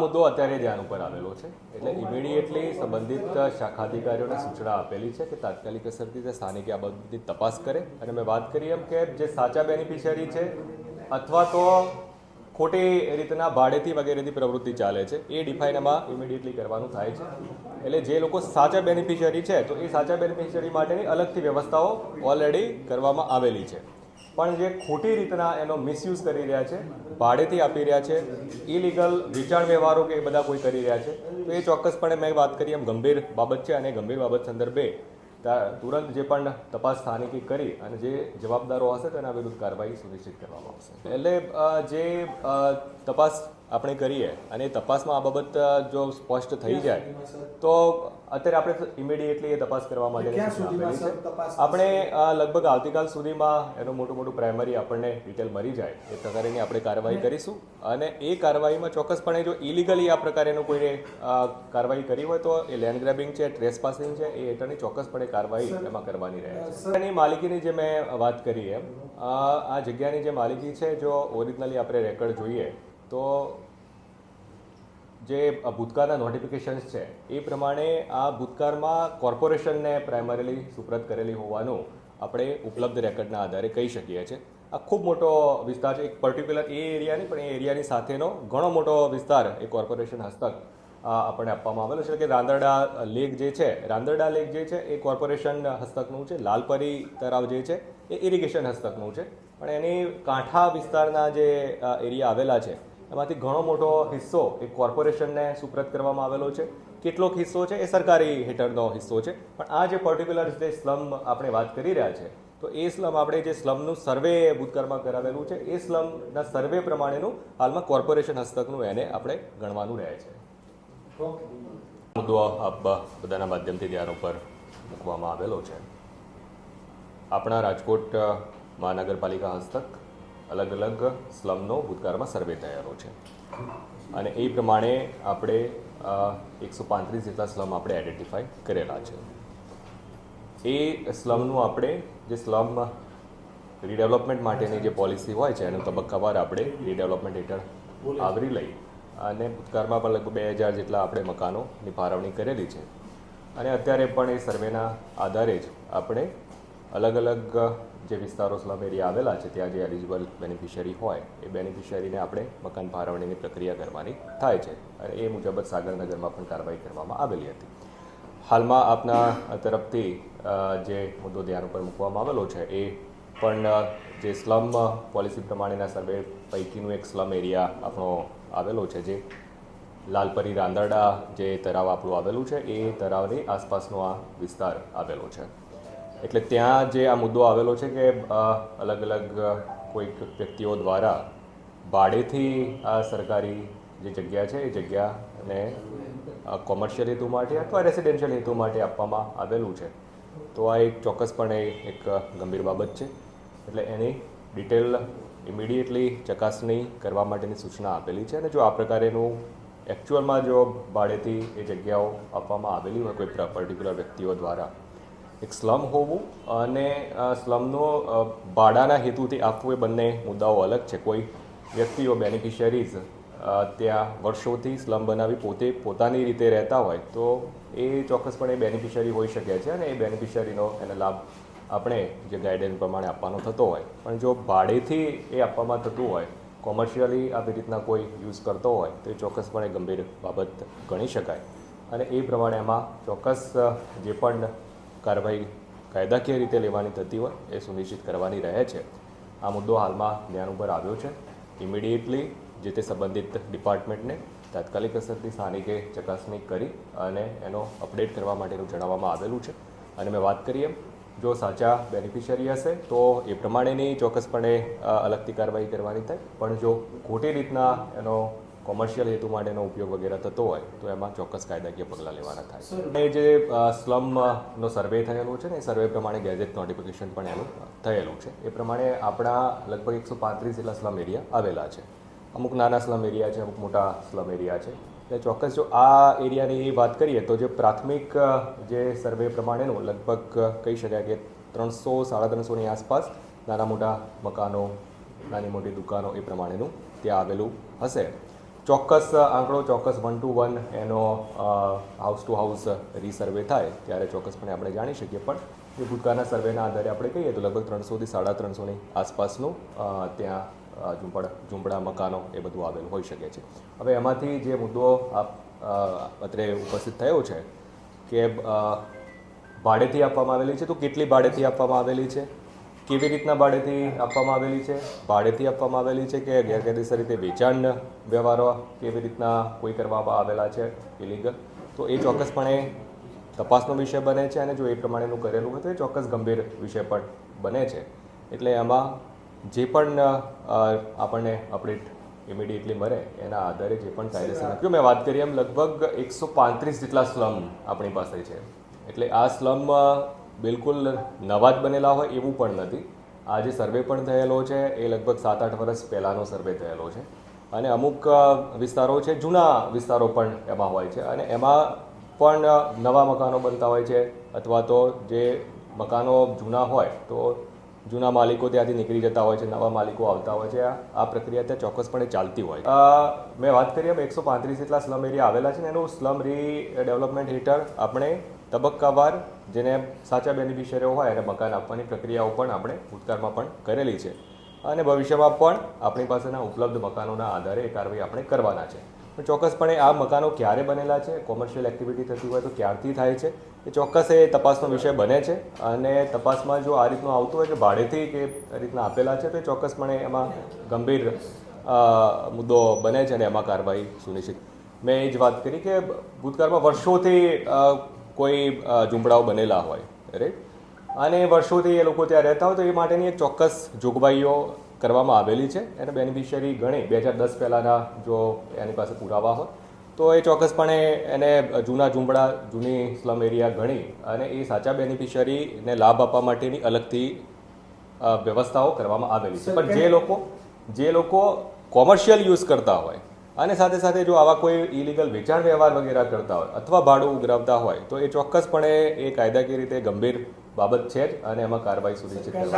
મુદ્દો અત્યારે ધ્યાન ઉપર આવેલો છે. એટલે ઇમિડિયેટલી સંબંધિત શાખા અધિકારીઓને સૂચના આપેલી છે કે તાત્કાલિક અસરથી તે સ્થાનિક આ બધી તપાસ કરે. અને મેં વાત કરી એમ કે જે સાચા બેનિફિશિયરી છે અથવા તો ખોટી રીતના ભાડેથી વગેરેથી પ્રવૃત્તિ ચાલે છે, એ ડિફાઇન એમાં ઇમિડિયેટલી કરવાનું થાય છે. એટલે જે લોકો સાચા બેનિફિશિયરી છે, તો એ સાચા બેનિફિશિયરી માટેની અલગથી વ્યવસ્થાઓ ઓલરેડી કરવામાં આવેલી છે. પણ જે ખોટી રીતના એનો મિસયુઝ કરી રહ્યા છે ભાડેથી આપી રહ્યા છે ઇલીગલ વેચાણ વ્યવહારો કે એ બધા કોઈ કરી રહ્યા છે તો એ ચોક્કસપણે મેં વાત કરી એમ ગંભીર બાબત છે અને ગંભીર બાબત સંદર્ભે તુરંત જે પણ તપાસ સ્થાનિકી કરી અને જે જવાબદારો હશે તેના વિરુદ્ધ કાર્યવાહી સુનિશ્ચિત કરવામાં આવશે. એટલે જે તપાસ આપણે કરીએ અને એ તપાસમાં આ બાબત જો સ્પષ્ટ થઈ જાય તો અત્યારે આપણે ઇમિડિયેટલી એ તપાસ કરવા માટે આપણે લગભગ આવતીકાલ સુધીમાં એનું મોટું મોટું પ્રાઇમરી આપણને ડિટેલ મળી જાય. એ પ્રકારેની આપણે કાર્યવાહી કરીશું. અને એ કાર્યવાહીમાં ચોક્કસપણે જો ઇલીગલી આ પ્રકારેનું કોઈને કાર્યવાહી કરી હોય તો એ લેન્ડ ગ્રેબિંગ છે ટ્રેસ પાસિંગ છે એ હેઠળની ચોક્કસપણે કાર્યવાહી એમાં કરવાની રહે છે. એની માલિકીની જે મેં વાત કરી એમ આ જગ્યાની જે માલિકી છે જો ઓરિજિનલી આપણે રેકર્ડ જોઈએ તો જે ભૂતકાળના નોટિફિકેશન્સ છે, એ પ્રમાણે આ ભૂતકાળમાં કોર્પોરેશનને પ્રાઇમરીલી સુપ્રત કરેલી હોવાનું આપણે ઉપલબ્ધ રેકર્ડના આધારે કહી શકીએ છીએ. આ ખૂબ મોટો વિસ્તાર છે, એક પર્ટિક્યુલર એ એરિયાની પણ એ એરિયાની સાથેનો ઘણો મોટો વિસ્તાર એ કોર્પોરેશન હસ્તક આપણને આપવામાં આવેલો છે. કે રાંદરડા લેક જે છે, રાંદરડા લેક જે છે, એ કોર્પોરેશન હસ્તકનું છે. લાલપરી તળાવ જે છે, એ ઇરિગેશન હસ્તકનું છે. પણ એની કાંઠા વિસ્તારના જે એરિયા આવેલા છે એમાંથી ઘણો મોટો હિસ્સો એ કોર્પોરેશનને સુપ્રત કરવામાં આવેલો છે. કેટલોક હિસ્સો છે એ સરકારી હેઠળનો હિસ્સો છે. પણ આ જે પર્ટિક્યુલર જે સ્લમ આપણે વાત કરી રહ્યા છે, તો એ સ્લમ આપણે જે સ્લમનું સર્વે ભૂતકાળમાં કરાવેલું છે, એ સ્લમના સર્વે પ્રમાણેનું હાલમાં કોર્પોરેશન હસ્તકનું એને આપણે ગણવાનું રહે છે. મુદ્દો બધાના માધ્યમથી ધ્યાન ઉપર મૂકવામાં આવેલો છે. આપણા રાજકોટ મહાનગરપાલિકા હસ્તક અલગ અલગ સ્લમનો ભૂતકાળમાં સર્વે થયેલો છે. અને એ પ્રમાણે આપણે એકસો પાંત્રીસ જેટલા સ્લમ આપણે આઈડેન્ટિફાઈ કરેલા છે. એ સ્લમનું આપણે જે સ્લમ રીડેવલપમેન્ટ માટેની જે પોલિસી હોય છે, એનું તબક્કાવાર આપણે રીડેવલપમેન્ટ હેઠળ આવરી લઈ અને ભૂતકાળમાં પણ લગભગ બે હજાર જેટલા આપણે મકાનોની ફાળવણી કરેલી છે. અને અત્યારે પણ એ સર્વેના આધારે જ આપણે અલગ અલગ જે વિસ્તારો સ્લમ એરિયા આવેલા છે, ત્યાં જે એલિજિબલ બેનિફિશિયરી હોય, એ બેનિફિશિયરીને આપણે મકાન ફાળવણીની પ્રક્રિયા કરવાની થાય છે અને એ મુજબ જ સાગરનગરમાં પણ કાર્યવાહી કરવામાં આવેલી હતી. હાલમાં આપના તરફથી જે મુદ્દો ધ્યાન ઉપર મૂકવામાં આવેલો છે, એ પણ જે સ્લમ પોલિસી પ્રમાણેના સર્વે પૈકીનું એક સ્લમ એરિયા આપણો આવેલો છે, જે લાલપરી રાંદરડા જે તળાવ આપણું આવેલું છે, એ તળાવની આસપાસનો આ વિસ્તાર આવેલો છે. એટલે ત્યાં જે આ મુદ્દો આવેલો છે કે અલગ અલગ કોઈક વ્યક્તિઓ દ્વારા ભાડેથી આ સરકારી જે જગ્યા છે, એ જગ્યાને કોમર્શિયલ હેતુ માટે અથવા રેસિડેન્શિયલ હેતુ માટે આપવામાં આવેલું છે. તો આ એક ચોક્કસપણે એક ગંભીર બાબત છે. એટલે એની ડિટેલ ઇમિડિયેટલી ચકાસણી કરવા માટેની સૂચના આપેલી છે અને જો આ પ્રકારેનું એકચ્યુઅલમાં જો ભાડેથી એ જગ્યાઓ આપવામાં આવેલી હોય, કોઈ પર્ટિક્યુલર વ્યક્તિઓ દ્વારા એક સ્લમ હોવું અને સ્લમનો ભાડાના હેતુથી આપવું એ બંને મુદ્દાઓ અલગ છે. કોઈ વ્યક્તિઓ બેનિફિશિયરીઝ ત્યાં વર્ષોથી સ્લમ બનાવી પોતે પોતાની રીતે રહેતા હોય, તો એ ચોક્કસપણે બેનિફિશિયરી હોઈ શકે છે અને એ બેનિફિશિયરીનો એને લાભ આપણે જે ગાઈડલાઈન પ્રમાણે આપવાનો થતો હોય. પણ જો ભાડેથી એ આપવામાં થતું હોય કોમર્શિયલી આવી રીતના કોઈ યુઝ કરતો હોય, તો એ ચોક્કસપણે ગંભીર બાબત ગણી શકાય. અને એ પ્રમાણે એમાં ચોક્કસ જે પણ કાર્યવાહી કાયદાકીય રીતે લેવાની થતી હોય એ સુનિશ્ચિત કરવાની રહે છે. આ મુદ્દો હાલમાં ધ્યાન ઉપર આવ્યો છે. ઇમિડિયેટલી જે તે સંબંધિત ડિપાર્ટમેન્ટને તાત્કાલિક અસરથી સ્થાનિકે ચકાસણી કરી અને એનો અપડેટ કરવા માટેનું જણાવવામાં આવેલું છે. અને મેં વાત કરી એમ, જો સાચા બેનિફિશિયરી હશે તો એ પ્રમાણેની ચોક્કસપણે અલગથી કાર્યવાહી કરવાની થાય. પણ જો ખોટી રીતના એનો કોમર્શિયલ હેતુ માટેનો ઉપયોગ વગેરે થતો હોય તો એમાં ચોક્કસ કાયદાકીય પગલાં લેવાના થાય. અને જે સ્લમનો સર્વે થયેલો છે ને એ સર્વે પ્રમાણે ગેજેટ નોટિફિકેશન પણ એનું થયેલું છે. એ પ્રમાણે આપણા લગભગ એકસો પાંત્રીસ જેટલા સ્લમ એરિયા આવેલા છે. અમુક નાના સ્લમ એરિયા છે અમુક મોટા સ્લમ એરિયા છે. એટલે ચોક્કસ જો આ એરિયાની વાત કરીએ તો જે પ્રાથમિક જે સર્વે પ્રમાણેનું લગભગ કહી શકાય કે ત્રણસો સાડા ત્રણસોની આસપાસ નાના મોટા મકાનો નાની મોટી દુકાનો એ પ્રમાણેનું ત્યાં આવેલું હશે. ચોક્કસ આંકડો, ચોક્કસ વન ટુ વન એનો હાઉસ ટુ હાઉસ રીસર્વે થાય ત્યારે ચોક્કસપણે આપણે જાણી શકીએ. પણ જે ભૂતકાળના સર્વેના આધારે આપણે કહીએ તો લગભગ ત્રણસોથી સાડા ત્રણસોની આસપાસનું ત્યાં ઝૂંપડ, ઝૂંપડા, મકાનો એ બધું આવેલું હોઈ શકે છે. હવે એમાંથી જે મુદ્દો આપ અત્રે ઉપસ્થિત થયો છે કે ભાડેથી આપવામાં આવેલી છે તો કેટલી ભાડેથી આપવામાં આવેલી છે? કેવી રીતના ભાડેથી આપવામાં આવેલી છે? ભાડેથી આપવામાં આવેલી છે કે ગેરકાયદેસર રીતે વેચાણ વ્યવહારો કેવી રીતના કોઈ કરવામાં આવેલા છે ઇલીગલ તો એ ચોક્કસપણે તપાસનો વિષય બને છે અને જો એ પ્રમાણેનું કરેલું હોય તો એ ચોક્કસ ગંભીર વિષય પણ બને છે. એટલે એમાં જે પણ આપણને અપડેટ ઇમિડિયેટલી મળે એના આધારે જે પણ કાયદેસર જો મેં વાત કરી એમ લગભગ એકસો પાંત્રીસ જેટલા સ્લમ આપણી પાસે છે. એટલે આ સ્લમ બિલકુલ નવા જ બનેલા હોય એવું પણ નથી. આ જે સર્વે પણ થયેલો છે, એ લગભગ સાત આઠ વર્ષ પહેલાંનો સર્વે થયેલો છે. અને અમુક વિસ્તારો છે, જૂના વિસ્તારો પણ એમાં હોય છે. અને એમાં પણ નવા મકાનો બનતા હોય છે, અથવા તો જે મકાનો જૂના હોય, તો જૂના માલિકો ત્યાંથી નીકળી જતા હોય છે, નવા માલિકો આવતા હોય છે. આ પ્રક્રિયા ત્યાં ચોક્કસપણે ચાલતી હોય. મેં વાત કરી એમ એકસો પાંત્રીસ જેટલા સ્લમ એરિયા આવેલા છે ને, એનું સ્લમ રી, ડેવલપમેન્ટ હેઠળ આપણે તબક્કાવાર જેને સાચા બેનિફિશિયરીઓ હોય એને મકાન આપવાની પ્રક્રિયાઓ પણ આપણે ભૂતકાળમાં પણ કરેલી છે. અને ભવિષ્યમાં પણ આપણી પાસેના ઉપલબ્ધ મકાનોના આધારે એ કાર્યવાહી આપણે કરવાના છે. પણ ચોક્કસપણે આ મકાનો ક્યારે બનેલા છે કોમર્શિયલ એક્ટિવિટી થતી હોય તો ક્યારથી થાય છે, એ ચોક્કસ એ તપાસનો વિષય બને છે. અને તપાસમાં જો આ રીતનું આવતું હોય કે ભાડેથી કે રીતના આપેલા છે, તો એ ચોક્કસપણે એમાં ગંભીર મુદ્દો બને છે અને એમાં કાર્યવાહી સુનિશ્ચિત. મેં એ જ વાત કરી કે ભૂતકાળમાં વર્ષોથી કોઈ ઝૂંપડાઓ બનેલા હોય રાઈટ અને વર્ષોથી એ લોકો ત્યાં રહેતા હોય તો એ માટેની એક ચોક્કસ જોગવાઈઓ કરવામાં આવેલી છે. એને બેનિફિશિયરી ગણી બે હજાર દસ પહેલાંના જો એની પાસે પુરાવા હોય તો એ ચોક્કસપણે એને જૂના ઝૂંપડા જૂની સ્લમ એરિયા ગણી અને એ સાચા બેનિફિશિયરીને લાભ આપવા માટેની અલગથી વ્યવસ્થાઓ કરવામાં આવેલી છે. પણ જે લોકો જે લોકો કોમર્શિયલ યુઝ કરતા હોય અને સાથે સાથે જો આવા કોઈ ઇલીગલ વેચાણ વ્યવહાર વગેરે કરતા હોય અથવા ભાડું ઉઘરાવતા હોય, તો એ ચોક્કસપણે એ કાયદાકીય રીતે ગંભીર બાબત છે જ અને એમાં કાર્યવાહી સુનિશ્ચિત કરવાની